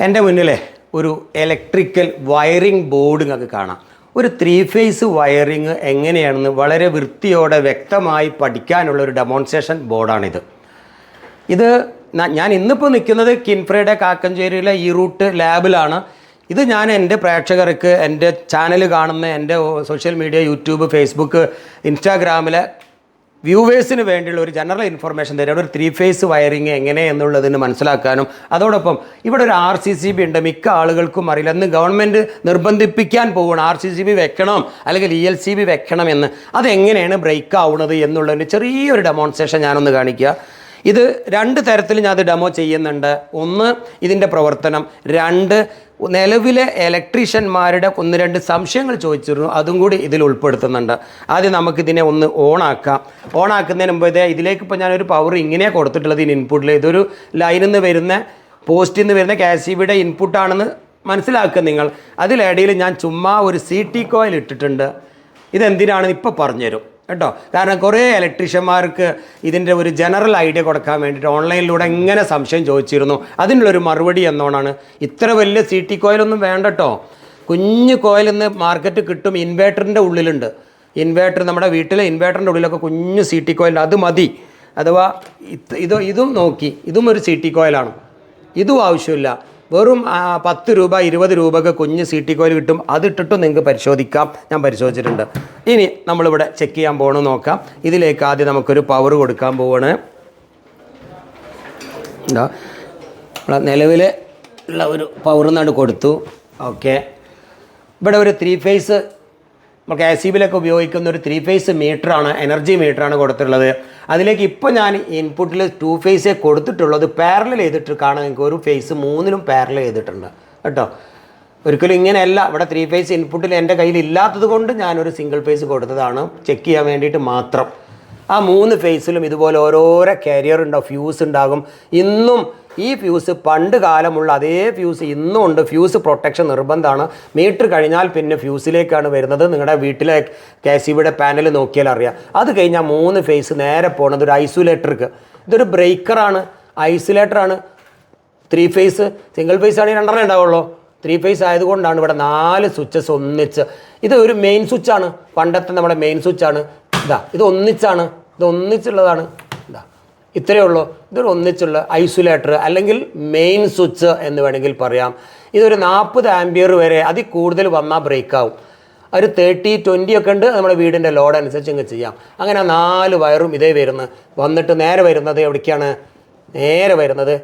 എന്റെ മുന്നിലെ ഒരു ഇലക്ട്രിക്കൽ വയറിംഗ് ബോർഡ് നിങ്ങൾക്ക് കാണാം. ഒരു ത്രീ ഫേസ് വയറിംഗ് എങ്ങനെയാണെന്ന് വളരെ വൃത്തിയോടെ വ്യക്തമായി പഠിക്കാനുള്ള ഒരു ഡെമോൺസ്ട്രേഷൻ ബോർഡാണിത് ഇത് ഞാൻ ഇന്നിപ്പോൾ നിൽക്കുന്നത് കിൻഫ്രയുടെ കാക്കഞ്ചേരിയിലെ ഈ റൂട്ട് ലാബിലാണ്. ഇത് ഞാൻ എന്റെ പ്രേക്ഷകർക്ക് എന്റെ ചാനൽ കാണുന്ന എന്റെ സോഷ്യൽ മീഡിയ യൂട്യൂബ് ഫേസ്ബുക്ക് ഇൻസ്റ്റാഗ്രാമിലെ വ്യൂവേഴ്സിന് വേണ്ടിയുള്ള ഒരു ജനറൽ ഇൻഫർമേഷൻ തരാം ഒരു ത്രീ ഫേസ് വയറിങ് എങ്ങനെ എന്നുള്ളതിന് മനസ്സിലാക്കാനും അതോടൊപ്പം ഇവിടെ ഒരു ആർ സി സി ബി ഉണ്ട്. മിക്ക ആളുകൾക്കും അറിയില്ല. അന്ന് ഗവൺമെന്റ് നിർബന്ധിപ്പിക്കാൻ പോവുകയാണ്. ആർ സി സി ബി വെക്കണം അല്ലെങ്കിൽ ഇ എൽ സി ബി വെക്കണം എന്ന്. അതെങ്ങനെയാണ് ബ്രേക്ക് ആവുന്നത് എന്നുള്ളതിന്റെ ചെറിയൊരു ഡെമോൺസ്ട്രേഷൻ ഞാനൊന്ന് കാണിക്കുക. ഇത് രണ്ട് തരത്തിൽ ഞാൻ അത് ഡെമോ ചെയ്യുന്നുണ്ട്. ഒന്ന് ഇതിന്റെ പ്രവർത്തനം. രണ്ട് നിലവിലെ ഇലക്ട്രീഷ്യന്മാരുടെ ഒന്ന് രണ്ട് സംശയങ്ങൾ ചോദിച്ചിരുന്നു. അതും കൂടി ഇതിൽ ഉൾപ്പെടുത്തുന്നുണ്ട്. ആദ്യം നമുക്കിതിനെ ഒന്ന് ഓണാക്കാം. ഓണാക്കുന്നതിന് മുമ്പ് ഇതേ ഇതിലേക്ക് ഇപ്പോൾ ഞാനൊരു പവർ ഇങ്ങനെ കൊടുത്തിട്ടുള്ളത് ഇതിന് ഇൻപുട്ടിൽ ഇതൊരു ലൈനിൽ നിന്ന് വരുന്ന പോസ്റ്റിൽ നിന്ന് വരുന്ന കെ സി ബിയുടെ ഇൻപുട്ടാണെന്ന് മനസ്സിലാക്കുക നിങ്ങൾ. അതിലിടയിൽ ഞാൻ ചുമ്മാ ഒരു സി ടി കോയിൽ ഇട്ടിട്ടുണ്ട്. ഇതെന്തിനാണെന്ന് ഇപ്പോൾ പറഞ്ഞുതരും. കേട്ടോ? കാരണം കുറേ ഇലക്ട്രീഷ്യന്മാർക്ക് ഇതിന്റെ ഒരു ജനറൽ ഐഡിയ കൊടുക്കാൻ വേണ്ടിയിട്ട് ഓൺലൈനിലൂടെ എങ്ങനെ സംശയം ചോദിച്ചിരുന്നു. അതിനുള്ളൊരു മറുപടി എന്നോണാണ്. ഇത്ര വലിയ സി ടി കോയിലൊന്നും വേണ്ട കേട്ടോ കുഞ്ഞു കോയിൽ ഇന്ന് മാർക്കറ്റ് കിട്ടും ഇൻവേർട്ടറിന്റെ ഉള്ളിലുണ്ട്. ഇൻവേർട്ടർ നമ്മുടെ വീട്ടിലെ ഇൻവേർട്ടറിന്റെ ഉള്ളിലൊക്കെ കുഞ്ഞു സി ടി കോയിൽ അത് മതി. അഥവാ ഇത് ഇത് നോക്കി. ഇതും ഒരു സി ടി കോയിലാണ് ഇതും ആവശ്യമില്ല. വെറും പത്ത് രൂപ ഇരുപത് രൂപയ്ക്ക് കുഞ്ഞ് സി ടി കോയിൽ കിട്ടും. അതിട്ടിട്ടും നിങ്ങൾക്ക് പരിശോധിക്കാം. ഞാൻ പരിശോധിച്ചിട്ടുണ്ട്. ഇനി നമ്മളിവിടെ ചെക്ക് ചെയ്യാൻ പോകണമെന്ന് നോക്കാം. ഇതിലേക്ക് ആദ്യം നമുക്കൊരു പവർ കൊടുക്കാൻ പോവാണ്. എന്താ നമ്മളെ നിലവിൽ ഉള്ള ഒരു പവർ നാട് കൊടുത്തു. ഓക്കെ ഇവിടെ ഒരു ത്രീ ഫേസ് നമുക്ക് എ സി ബിയിലൊക്കെ ഉപയോഗിക്കുന്ന ഒരു ത്രീ ഫേസ് മീറ്ററാണ് എനർജി മീറ്ററാണ് കൊടുത്തിട്ടുള്ളത്. അതിലേക്ക് ഇപ്പോൾ ഞാൻ ഇൻപുട്ടിൽ ടു ഫേസേ കൊടുത്തിട്ടുള്ളത് പാരലൽ ചെയ്തിട്ട് കാണാൻ നിങ്ങൾക്ക് ഒരു ഫേസ് മൂന്നിലും പാരലൽ ചെയ്തിട്ടുണ്ട് കേട്ടോ? ഒരിക്കലും ഇങ്ങനെയല്ല. ഇവിടെ ത്രീ ഫേസ് ഇൻപുട്ടിൽ എന്റെ കയ്യിൽ ഇല്ലാത്തത് കൊണ്ട് ഞാനൊരു സിംഗിൾ ഫേസ് കൊടുത്തതാണ്. ചെക്ക് ചെയ്യാൻ വേണ്ടിയിട്ട് മാത്രം. ആ മൂന്ന് ഫേസിലും ഇതുപോലെ ഓരോരോ കാരിയർ ഉണ്ടാവും ഫ്യൂസ് ഉണ്ടാകും. ഇന്നും ഈ ഫ്യൂസ് പണ്ട് കാലമുള്ള അതേ ഫ്യൂസ് ഇന്നും ഉണ്ട് ഫ്യൂസ് പ്രൊട്ടക്ഷൻ നിർബന്ധമാണ്. മീറ്റർ കഴിഞ്ഞാൽ പിന്നെ ഫ്യൂസിലേക്കാണ് വരുന്നത്. നിങ്ങളുടെ വീട്ടിലെ കെ സി ബിയുടെ പാനൽ നോക്കിയാൽ അറിയാം. അത് കഴിഞ്ഞാൽ മൂന്ന് ഫേസ് നേരെ പോകുന്നത് ഒരു ഐസൊലേറ്റർക്ക് ഇതൊരു ബ്രേക്കറാണ് ഐസൊലേറ്ററാണ് ത്രീ ഫേസ് സിംഗിൾ ഫേസ് ആണെങ്കിൽ രണ്ടെണ്ണം ഉണ്ടാവുള്ളൂ. ത്രീ ഫേസ് ആയതുകൊണ്ടാണ് ഇവിടെ നാല് സ്വിച്ചസ് ഒന്നിച്ച്. ഇത് ഒരു മെയിൻ സ്വിച്ചാണ് പണ്ടത്തെ നമ്മുടെ മെയിൻ സ്വിച്ചാണ് ഇതാ ഇത് ഒന്നിച്ചാണ്. ഇത് ഒന്നിച്ചുള്ളതാണ്. ഇത്രയേ ഉള്ളൂ. ഇതൊരു ഒന്നിച്ചുള്ള ഐസൊലേറ്റർ അല്ലെങ്കിൽ മെയിൻ സ്വിച്ച് എന്ന് വേണമെങ്കിൽ പറയാം. ഇതൊരു നാൽപ്പത് ആംബിയർ വരെ അതിൽ കൂടുതൽ വന്നാൽ ബ്രേക്ക് ആവും. ഒരു തേർട്ടി ട്വന്റി ഒക്കെ ഉണ്ട്. നമ്മുടെ വീടിന്റെ ലോഡ് അനുസരിച്ച് ഇങ്ങ് ചെയ്യാം. അങ്ങനെ നാല് വയറും ഇതേ വരുന്നത് വന്നിട്ട് നേരെ വരുന്നത് എവിടേക്കാണ്? നേരെ വരുന്നത്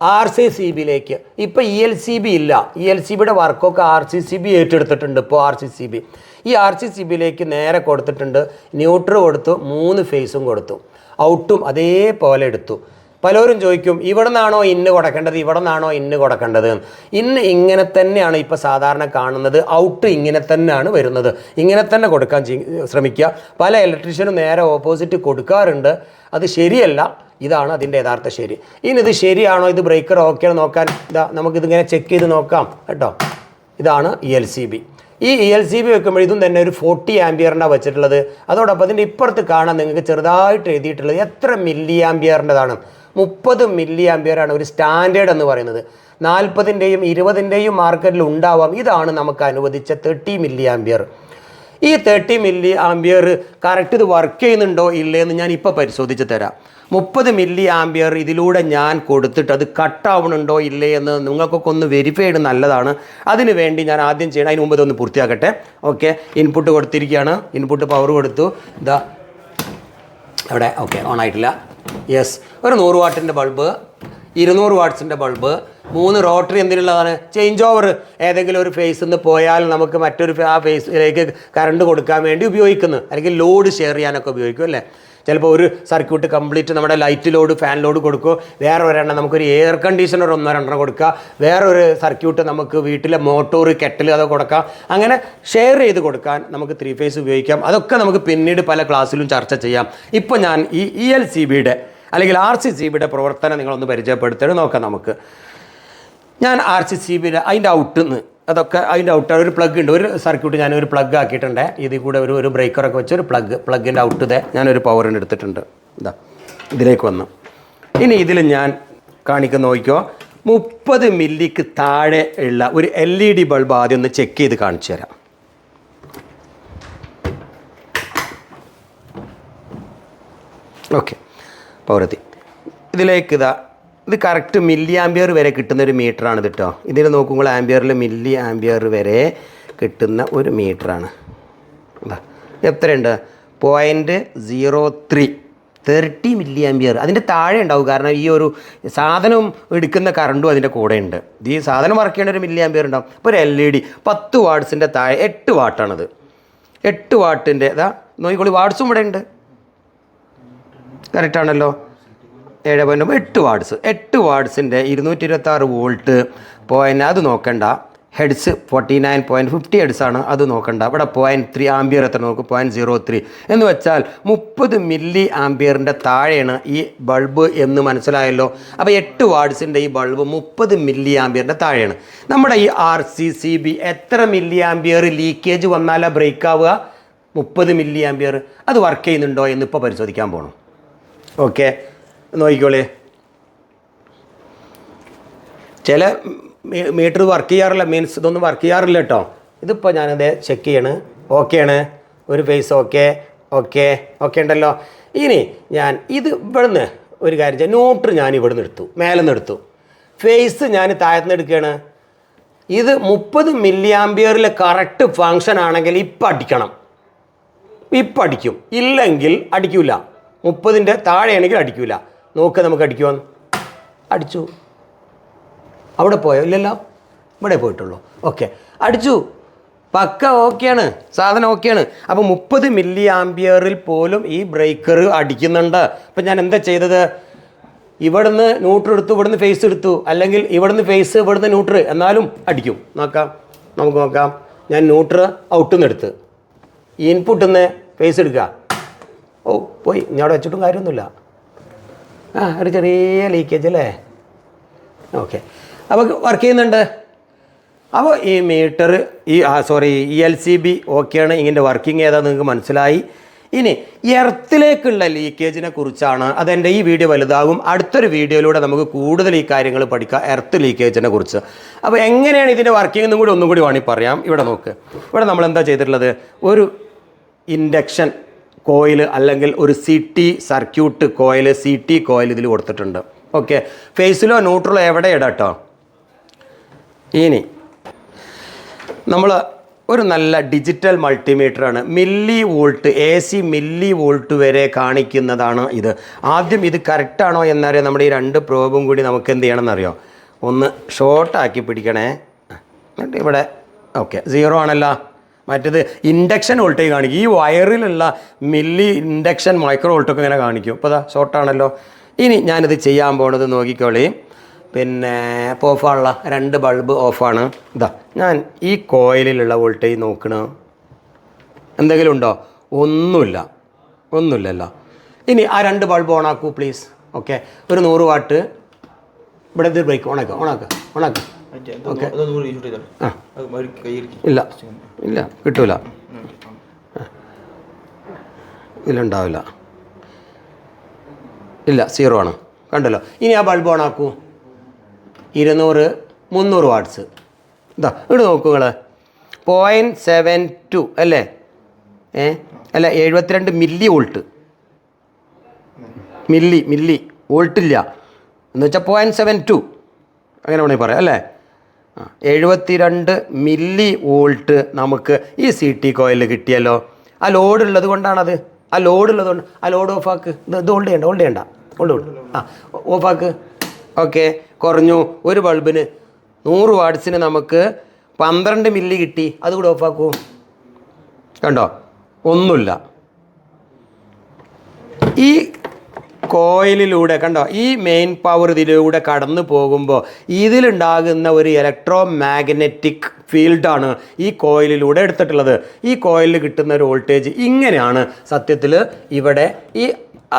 ആർ സി സി ബിയിലേക്ക് ഇപ്പോൾ ഇ എൽ സി ബി ഇല്ല. ഇ എൽ സി ബിയുടെ വർക്കൊക്കെ ആർ സി സി ബി ഏറ്റെടുത്തിട്ടുണ്ട് ഇപ്പോൾ ആർ സി സി ബി ഈ ആർ സി സി ബിയിലേക്ക് നേരെ കൊടുത്തിട്ടുണ്ട്. ന്യൂട്രൽ കൊടുത്തു. മൂന്ന് ഫേസും കൊടുത്തു. ഔട്ടും അതേപോലെ എടുത്തു. പലരും ചോദിക്കും ഇവിടെ നിന്നാണോ ഇന്ന് കൊടുക്കേണ്ടത്? ഇവിടെ നിന്നാണോ ഇന്ന് കൊടുക്കേണ്ടത്? ഇന്ന് ഇങ്ങനെ തന്നെയാണ് ഇപ്പോൾ സാധാരണ കാണുന്നത്. ഔട്ട് ഇങ്ങനെ തന്നെയാണ് വരുന്നത്. ഇങ്ങനെ തന്നെ കൊടുക്കാൻ ശ്രമിക്കുക. പല ഇലക്ട്രീഷ്യനും നേരെ ഓപ്പോസിറ്റ് കൊടുക്കാറുണ്ട്. അത് ശരിയല്ല. ഇതാണ് അതിന്റെ യഥാർത്ഥ ശരി. ഇനി ഇത് ശരിയാണോ? ഇത് ബ്രേക്കർ ഓക്കെ നോക്കാൻ? ഇതാ നമുക്കിതിങ്ങനെ ചെക്ക് ചെയ്ത് നോക്കാം. കേട്ടോ? ഇതാണ് E L C B E L C B വെക്കുമ്പോൾ ഇതും തന്നെ ഒരു ഫോർട്ടി ആംബിയറിനാണ് വെച്ചിട്ടുള്ളത്. അതോടൊപ്പം അതിന്റെ ഇപ്പുറത്ത് കാണാൻ നിങ്ങൾക്ക് ചെറുതായിട്ട് എഴുതിയിട്ടുള്ളത് എത്ര മില്ലി ആംബിയറിന്റെതാണ് മുപ്പത് മില്ലി ആംബിയറാണ് ഒരു സ്റ്റാൻഡേർഡ് എന്ന് പറയുന്നത്. നാൽപ്പതിന്റെയും ഇരുപതിന്റെയും മാർക്കറ്റിൽ ഉണ്ടാവാം. ഇതാണ് നമുക്ക് അനുവദിച്ച തേർട്ടി മില്ലി ആംബിയർ ഈ തേർട്ടി മില്ലി ആംബിയർ കറക്റ്റ് ഇത് വർക്ക് ചെയ്യുന്നുണ്ടോ? ഇല്ലേ എന്ന് ഞാൻ ഇപ്പോൾ പരിശോധിച്ച് തരാം. മുപ്പത് മില്ലി ആംബിയർ ഇതിലൂടെ ഞാൻ കൊടുത്തിട്ട് അത് കട്ടാവണുണ്ടോ ഇല്ലേ എന്ന് നിങ്ങൾക്കൊക്കെ ഒന്ന് വെരിഫൈ ചെയ്ത് നല്ലതാണ്. അതിന് വേണ്ടി ഞാൻ ആദ്യം ചെയ്യണം. അതിന് മുമ്പ് ഇതൊന്ന് പൂർത്തിയാക്കട്ടെ. ഓക്കെ ഇൻപുട്ട് കൊടുത്തിരിക്കുകയാണ്. ഇൻപുട്ട് പവർ കൊടുത്തു. ഇതാ അവിടെ. ഓക്കെ ഓൺ ആയിട്ടില്ല. യെസ് ഒരു നൂറ് വാട്ടിന്റെ ബൾബ് ഇരുന്നൂറ് വാട്ട്സിന്റെ ബൾബ് മൂന്ന് റോട്ടറി എന്തിനുള്ളതാണ്? ചേഞ്ച് ഓവർ ഏതെങ്കിലും ഒരു ഫേസിൽ നിന്ന് പോയാൽ നമുക്ക് മറ്റൊരു ആ ഫേസിലേക്ക് കറണ്ട് കൊടുക്കാൻ വേണ്ടി ഉപയോഗിക്കുന്നു. അല്ലെങ്കിൽ ലോഡ് ഷെയർ ചെയ്യാനൊക്കെ ഉപയോഗിക്കും അല്ലേ? ചിലപ്പോൾ ഒരു സർക്യൂട്ട് കംപ്ലീറ്റ് നമ്മുടെ ലൈറ്റ് ലോഡ് ഫാൻ ലോഡ് കൊടുക്കുക വേറെ ഒരെണ്ണം നമുക്കൊരു എയർ കണ്ടീഷണർ ഒന്നോ രണ്ടെണ്ണം കൊടുക്കുക വേറൊരു സർക്യൂട്ട് നമുക്ക് വീട്ടിലെ മോട്ടോർ കെറ്റിൽ അത് കൊടുക്കാം. അങ്ങനെ ഷെയർ ചെയ്ത് കൊടുക്കാൻ നമുക്ക് ത്രീ ഫേസ് ഉപയോഗിക്കാം. അതൊക്കെ നമുക്ക് പിന്നീട് പല ക്ലാസ്സിലും ചർച്ച ചെയ്യാം. ഇപ്പോൾ ഞാൻ ഈ ഇ എൽ സി ബിയുടെ അല്ലെങ്കിൽ ആർ സി സി ബിയുടെ പ്രവർത്തനം നിങ്ങളൊന്ന് പരിചയപ്പെടുത്തിയിട്ട് നോക്കാം നമുക്ക്. ഞാൻ ആർ സി സി ബിയുടെ അതിന്റെ ഔട്ടിൽ നിന്ന് അതൊക്കെ അതിന്റെ ഔട്ട് ഒരു പ്ലഗ് ഉണ്ട്. ഒരു സർക്യൂട്ട് ഞാൻ ഒരു പ്ലഗ് ആക്കിയിട്ടുണ്ട്. ഇതിൽ കൂടെ ഒരു ഒരു ബ്രേക്കറൊക്കെ വെച്ച് ഒരു പ്ലഗ് പ്ലഗിന്റെ ഔട്ട് ഇതേ ഞാനൊരു പവറിന് എടുത്തിട്ടുണ്ട്. ഇതാ ഇതിലേക്ക് വന്നു. ഇനി ഇതിൽ ഞാൻ കാണിക്കുന്ന നോക്കിക്കോ മുപ്പത് മില്ലിക്ക് താഴെ ഉള്ള ഒരു എൽ ഇ ഡി ബൾബ് ആദ്യം ഒന്ന് ചെക്ക് ചെയ്ത് കാണിച്ചു തരാം. ഓക്കെ പൗരത്തി ഇതിലേക്ക് ഇതാ ഇത് കറക്റ്റ് മില്ലി ആംബിയർ വരെ കിട്ടുന്ന ഒരു മീറ്ററാണ് കേട്ടോ ഇതിൽ നോക്കുമ്പോൾ ആംബിയറിൽ മില്ലി ആംബിയർ വരെ കിട്ടുന്ന ഒരു മീറ്ററാണ് എത്രയുണ്ട്? Point zero three thirty milli ampere അതിന്റെ താഴെ ഉണ്ടാവും. കാരണം ഈ ഒരു സാധനം എടുക്കുന്ന കറണ്ടും അതിന്റെ കൂടെ ഉണ്ട്. ഈ സാധനം വർക്ക് ചെയ്യേണ്ട ഒരു മില്ലി ആംബിയർ ഉണ്ടാവും. ഇപ്പോൾ ഒരു എൽ ഇ ഡി പത്ത് വാട്ട്സിന്റെ താഴെ എട്ട് വാട്ടാണത് എട്ട് വാട്ടിന്റെ ഇതാ നോക്കിക്കോളി വാട്ട്സും ഇവിടെ ഉണ്ട്. കറക്റ്റാണല്ലോ ഏഴ് പോയിന്റ് എട്ട് വാട്ട്സ് എട്ട് വാട്ട്സിന്റെ ഇരുന്നൂറ്റി ഇരുപത്താറ് വോൾട്ട് പോയിന്റ് അത് നോക്കണ്ട. Hertz forty nine point fifty hertz ആണ്. അത് നോക്കണ്ട. അവിടെ പോയിന്റ് ത്രീ ആംബിയർ എത്ര നോക്കും? പോയിന്റ് സീറോ ത്രീ എന്ന് വെച്ചാൽ മുപ്പത് മില്ലി ആംബിയറിന്റെ താഴെയാണ് ഈ ബൾബ് എന്ന് മനസ്സിലായല്ലോ? അപ്പോൾ എട്ട് വാർഡ്സിന്റെ ഈ ബൾബ് മുപ്പത് മില്ലി ആംബിയറിന്റെ താഴെയാണ്. നമ്മുടെ ഈ ആർ സി സി ബി എത്ര മില്ലി ആംബിയർ ലീക്കേജ് വന്നാലാ ബ്രേക്ക് ആവുക? മുപ്പത് മില്ലി ആംബിയർ അത് വർക്ക് ചെയ്യുന്നുണ്ടോ എന്ന് ഇപ്പോൾ പരിശോധിക്കാൻ പോകണം ഓക്കെ നോക്കിക്കോളേ. ചില മീറ്റർ വർക്ക് ചെയ്യാറില്ല മീൻസ് ഇതൊന്നും വർക്ക് ചെയ്യാറില്ല കേട്ടോ ഇതിപ്പോൾ ഞാനത് ചെക്ക് ചെയ്യണ്. ആണ്. ഒരു ഫേസ് ഓക്കെ ഓക്കെ ഓക്കെ ഉണ്ടല്ലോ. ഇനി ഞാൻ ഇത് ഇവിടുന്ന് ഒരു കാര്യം ചെയ്യാം. ന്യൂട്ര് ഞാൻ ഇവിടുന്ന് എടുത്തു. മേലെ നിന്ന് എടുത്തു. ഫേസ് ഞാൻ താഴത്തുനിന്ന് എടുക്കുകയാണ്. ഇത് മുപ്പത് മില്ലി ആംബിയറിൽ കറക്റ്റ് ഫങ്ഷൻ ആണെങ്കിൽ ഇപ്പം അടിക്കണം. ഇപ്പം അടിക്കും. ഇല്ലെങ്കിൽ അടിക്കില്ല മുപ്പതിന്റെ താഴെയാണെങ്കിൽ അടിക്കൂല. നോക്ക് നമുക്ക് അടിക്കുവാന്ന് അടിച്ചു. അവിടെ പോയോ? ഇല്ലല്ലോ. ഇവിടെ പോയിട്ടുള്ളൂ. ഓക്കെ. അടിച്ചു. പക്ക ഓക്കെയാണ്. സാധനം ഓക്കെയാണ്. അപ്പോൾ മുപ്പത് മില്ലി ആംബിയറിൽ പോലും ഈ ബ്രേക്കർ അടിക്കുന്നുണ്ട്. അപ്പം ഞാൻ എന്താ ചെയ്തത്? ഇവിടുന്ന് ന്യൂട്രൽ എടുത്തു ഇവിടുന്ന് ഫേസ് എടുത്തു. അല്ലെങ്കിൽ ഇവിടുന്ന് ഫേസ് ഇവിടുന്ന് ന്യൂട്രൽ. എന്നാലും അടിക്കും. നോക്കാം. നമുക്ക് നോക്കാം. ഞാൻ ന്യൂട്രൽ ഔട്ടിൽ നിന്ന് എടുത്ത്. ഇൻപുട്ടിൽ നിന്ന് ഫേസ് എടുക്കുക. ഓ പോയി. ഇനി അവിടെ വെച്ചിട്ടും കാര്യമൊന്നുമില്ല. ആ ഒരു ചെറിയ ലീക്കേജ് അല്ലേ? ഓക്കെ അപ്പോൾ വർക്ക് ചെയ്യുന്നുണ്ട്. അപ്പോൾ ഈ മീറ്റർ ഈ sorry E L C B ഓക്കെയാണ് ഇതിന്റെ വർക്കിംഗ് ഏതാണെന്ന് നിങ്ങൾക്ക് മനസ്സിലായി. ഇനി എർത്തിലേക്കുള്ള ലീക്കേജിനെ കുറിച്ചാണ് അതെന്റെ ഈ വീഡിയോ വലുതാകും. അടുത്തൊരു വീഡിയോയിലൂടെ നമുക്ക് കൂടുതൽ ഈ കാര്യങ്ങൾ പഠിക്കാം. എർത്ത് ലീക്കേജിനെ കുറിച്ച്. അപ്പോൾ എങ്ങനെയാണ് ഇതിന്റെ വർക്കിംഗ് എന്നും കൂടി ഒന്നും കൂടി വേണമെങ്കിൽ പറയാം. ഇവിടെ നോക്ക്. ഇവിടെ നമ്മൾ എന്താ ചെയ്തിട്ടുള്ളത്? ഒരു ഇൻഡക്ഷൻ കോയിൽ അല്ലെങ്കിൽ ഒരു C T circuit coil C T coil ഇതിൽ കൊടുത്തിട്ടുണ്ട് ഓക്കെ ഫേസിലോ ന്യൂട്രലോ എവിടെ ഇടാം കേട്ടോ ഇനി നമ്മൾ ഒരു നല്ല digital മൾട്ടിമീറ്ററാണ് milli volt A C milli volt വരെ കാണിക്കുന്നതാണ് ഇത്. ആദ്യം ഇത് കറക്റ്റാണോ എന്നറിയാം നമ്മുടെ ഈ രണ്ട് പ്രോബും കൂടി നമുക്ക് എന്ത് ചെയ്യണമെന്നറിയോ ഒന്ന് ഷോർട്ടാക്കി പിടിക്കണേ. എന്നിട്ട് ഇവിടെ ഓക്കെ സീറോ ആണല്ലോ. മറ്റേത് ഇൻഡക്ഷൻ വോൾട്ടേജ് കാണിക്കും. ഈ വയറിലുള്ള മില്ലി ഇൻഡക്ഷൻ മൈക്രോ വോൾട്ടൊക്കെ ഇങ്ങനെ കാണിക്കും. ഇപ്പോൾ അതാ ഷോർട്ടാണല്ലോ ഇനി ഞാനിത് ചെയ്യാൻ പോണത് നോക്കിക്കോളി. പിന്നെ ഇപ്പോൾ ഓഫാണുള്ള രണ്ട് ബൾബ് ഓഫാണ് ഇതാ ഞാൻ ഈ കോയിലിലുള്ള വോൾട്ടേജ് നോക്കണ. എന്തെങ്കിലും ഉണ്ടോ? ഒന്നുമില്ല. ഒന്നുമില്ലല്ലോ. ഇനി ആ രണ്ട് ബൾബ് ഓണാക്കൂ പ്ലീസ് ഓക്കെ ഒരു നൂറ് വാട്ട് ഇവിടെ ബ്രേക്ക് ഓണാക്കുക ഓണാക്കുക ഓണാക്കുക ഓക്കെ ആ. ഇല്ല. ഇല്ല. കിട്ടൂല. ഇതിലുണ്ടാവില്ല. ഇല്ല സീറോ ആണ്. കണ്ടല്ലോ. ഇനി ആ ബൾബ് ഓണാക്കൂ ഇരുന്നൂറ് മുന്നൂറ് വാട്ട്സ് ഇതാ ഇവിടെ നോക്കുക പോയിന്റ് സെവൻ ടു അല്ലേ? ഏ? അല്ല എഴുപത്തിരണ്ട് മില്ലി വോൾട്ട് മില്ലി മില്ലി. വോൾട്ടില്ല. എന്ന് വെച്ചാൽ പോയിന്റ് സെവൻ ടു അങ്ങനെ വേണമെങ്കിൽ പറയാം അല്ലേ? എഴുപത്തിരണ്ട് മില്ലി വോൾട്ട് നമുക്ക് ഈ സി ടി കോയിലിൽ കിട്ടിയല്ലോ. ആ ലോഡ് ഉള്ളത് കൊണ്ടാണത്. ആ ലോഡ് ഉള്ളത് കൊണ്ട് ആ ലോഡ് ഓഫാക്ക് ഇത് ഇത് ഹോൾഡ് ചെയ്യണ്ട ഹോൾഡ് ചെയ്യണ്ട. ഹോൾഡ് ആ ഓഫാക്ക് ഓക്കെ കുറഞ്ഞു. ഒരു ബൾബിന് നൂറ് വാട്ട്സിന് നമുക്ക് പന്ത്രണ്ട് മില്ലി കിട്ടി. അതുകൂടെ ആക്കൂ. കണ്ടോ? ഒന്നുമില്ല. ഈ കോയിലിലൂടെ കണ്ടോ? ഈ മെയിൻ പവർ ഇതിലൂടെ കടന്നു പോകുമ്പോൾ ഇതിലുണ്ടാകുന്ന ഒരു ഇലക്ട്രോ മാഗ്നറ്റിക് ഫീൽഡാണ് ഈ കോയിലിലൂടെ എടുത്തിട്ടുള്ളത്. ഈ കോയിലിൽ കിട്ടുന്ന ഒരു വോൾട്ടേജ് ഇങ്ങനെയാണ് സത്യത്തിൽ ഇവിടെ ഈ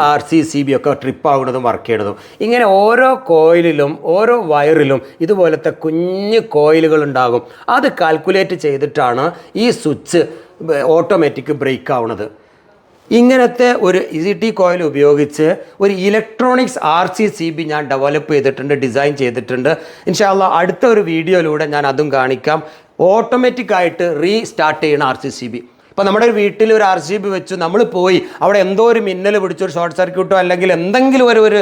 ആർ സി സി ബി ഒക്കെ ട്രിപ്പ് ആകുന്നതും വർക്ക് ചെയ്യണതും ഇങ്ങനെ ഓരോ കോയിലിലും ഓരോ വയറിലും ഇതുപോലത്തെ കുഞ്ഞ് കോയിലുകൾ ഉണ്ടാകും. അത് കാൽക്കുലേറ്റ് ചെയ്തിട്ടാണ് ഈ സ്വിച്ച് ഓട്ടോമാറ്റിക് ബ്രേക്ക് ആവുന്നത്. ഇങ്ങനത്തെ ഒരു ഇ ടി കോയിൽ ഉപയോഗിച്ച് ഒരു electronics R C C B ഞാൻ ഡെവലപ്പ് ചെയ്തിട്ടുണ്ട് ഡിസൈൻ ചെയ്തിട്ടുണ്ട്. ഇൻഷാല്ല അടുത്ത ഒരു വീഡിയോയിലൂടെ ഞാൻ അതും കാണിക്കാം. ഓട്ടോമാറ്റിക് ആയിട്ട് റീസ്റ്റാർട്ട് ചെയ്യണ ആർ സി സി ബി ഇപ്പോൾ നമ്മുടെ ഒരു വീട്ടിൽ ഒരു ആർ സി ബി വെച്ചു നമ്മൾ പോയി അവിടെ എന്തോ ഒരു മിന്നൽ പിടിച്ചോ ഒരു ഷോർട്ട് സർക്യൂട്ടോ അല്ലെങ്കിൽ എന്തെങ്കിലും ഒരു ഒരു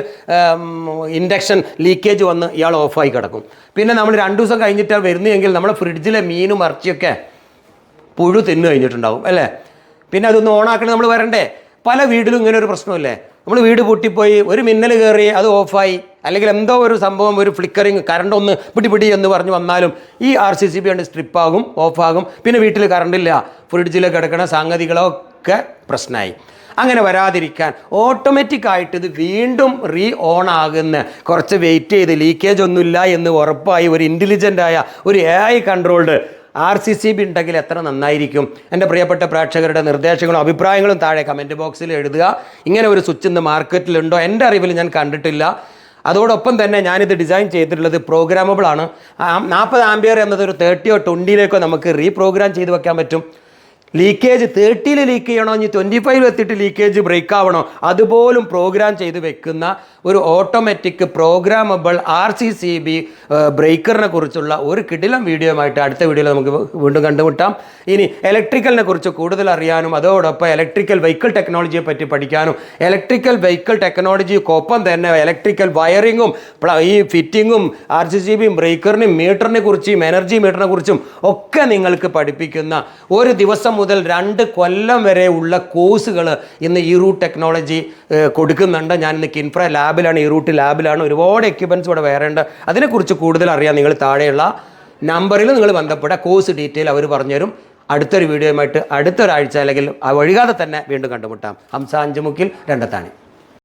ഇൻഡക്ഷൻ ലീക്കേജ് വന്ന് ഇയാൾ ഓഫായി കിടക്കും. പിന്നെ നമ്മൾ രണ്ട് ദിവസം കഴിഞ്ഞിട്ടാണ് വരുന്നതെങ്കിൽ നമ്മുടെ ഫ്രിഡ്ജിലെ മീനും ഇറച്ചിയൊക്കെ പുഴു തിന്നു കഴിഞ്ഞിട്ടുണ്ടാവും അല്ലേ? പിന്നെ അതൊന്ന് ഓണാക്കണേ നമ്മൾ വരണ്ടേ? പല വീട്ടിലും ഇങ്ങനെ ഒരു പ്രശ്നമല്ലേ? നമ്മൾ വീട് പൊട്ടിപ്പോയി ഒരു മിന്നൽ കയറി അത് ഓഫായി അല്ലെങ്കിൽ എന്തോ ഒരു സംഭവം ഒരു ഫ്ലിക്കറിങ് കറണ്ട് ഒന്ന് പിടി പിടി എന്ന് പറഞ്ഞ് വന്നാലും ഈ ആർ സി സി ബി ഉണ്ട് സ്ട്രിപ്പാകും ഓഫാകും പിന്നെ വീട്ടിൽ കറണ്ടില്ല ഫ്രിഡ്ജിൽ കിടക്കണ സംഗതികളൊക്കെ പ്രശ്നമായി അങ്ങനെ വരാതിരിക്കാൻ ഓട്ടോമാറ്റിക് ആയിട്ട് ഇത് വീണ്ടും റീ ഓൺ ആകുന്ന കുറച്ച് വെയിറ്റ് ചെയ്ത് ലീക്കേജ് ഒന്നുമില്ല എന്ന് ഉറപ്പായി ഒരു ഇന്റലിജന്റായ ഒരു A I controlled R C C B ഉണ്ടെങ്കിൽ എത്ര നന്നായിരിക്കും? എന്റെ പ്രിയപ്പെട്ട പ്രേക്ഷകരുടെ നിർദ്ദേശങ്ങളും അഭിപ്രായങ്ങളും താഴെ കമന്റ് ബോക്സിൽ എഴുതുക. ഇങ്ങനെ ഒരു സ്വിച്ച് ഇന്ന് മാർക്കറ്റിലുണ്ടോ എന്റെ അറിവിൽ ഞാൻ കണ്ടിട്ടില്ല. അതോടൊപ്പം തന്നെ ഞാനിത് ഡിസൈൻ ചെയ്തിട്ടുള്ളത് പ്രോഗ്രാമബിൾ ആണ്. നാൽപ്പത് ആംബിയർ എന്നത് ഒരു തേർട്ടിയോ ട്വന്റിയിലേക്കോ നമുക്ക് റീപ്രോഗ്രാം ചെയ്ത് വെക്കാൻ പറ്റും. ലീക്കേജ് തേർട്ടിയിൽ ലീക്ക് ചെയ്യണോ? ഇനി ട്വന്റി ഫൈവ് എത്തിയിട്ട് ലീക്കേജ് ബ്രേക്ക് ആവണോ? അതുപോലും പ്രോഗ്രാം ചെയ്ത് വെക്കുന്ന ഒരു automatic programmable R C C B ബ്രേക്കറിനെ കുറിച്ചുള്ള ഒരു കിടിലം വീഡിയോയുമായിട്ട് അടുത്ത വീഡിയോയിൽ നമുക്ക് വീണ്ടും കണ്ടുമുട്ടാം. ഇനി ഇലക്ട്രിക്കലിനെ കുറിച്ച് കൂടുതൽ അറിയാനും അതോടൊപ്പം ഇലക്ട്രിക്കൽ വെഹിക്കിൾ ടെക്നോളജിയെ പറ്റി പഠിക്കാനും ഇലക്ട്രിക്കൽ വെഹിക്കിൾ ടെക്നോളജിക്കൊപ്പം തന്നെ ഇലക്ട്രിക്കൽ വയറിങ്ങും ഈ ഫിറ്റിങ്ങും ആർ സി സി ബിയും ബ്രേക്കറിനും മീറ്ററിനെ കുറിച്ചും എനർജി മീറ്ററിനെ കുറിച്ചും ഒക്കെ നിങ്ങൾക്ക് പഠിപ്പിക്കുന്ന ഒരു ദിവസം മുതൽ രണ്ട് കൊല്ലം വരെ ഉള്ള കോഴ്സുകൾ ഇന്ന് ഈ റൂട്ട് ടെക്നോളജി കൊടുക്കുന്നുണ്ട്. ഞാൻ ഇന്ന് കിൻഫ്ര ലാബിലാണ് ഈ റൂട്ട് ലാബിലാണ്. ഒരുപാട് എക്യുപ്മെന്റ്സ് ഇവിടെ വേറെ ഉണ്ട്. അതിനെക്കുറിച്ച് കൂടുതൽ അറിയാൻ നിങ്ങൾ താഴെയുള്ള നമ്പറിൽ നിങ്ങൾ ബന്ധപ്പെട്ട കോഴ്സ് ഡീറ്റെയിൽ അവർ പറഞ്ഞുതരും. അടുത്തൊരു വീഡിയോയുമായിട്ട് അടുത്തൊരാഴ്ച അല്ലെങ്കിൽ ആ വൈകാതെ തന്നെ വീണ്ടും കണ്ടുമുട്ടാം. ഹംസ അഞ്ചുമുക്കിൽ രണ്ടത്താണി.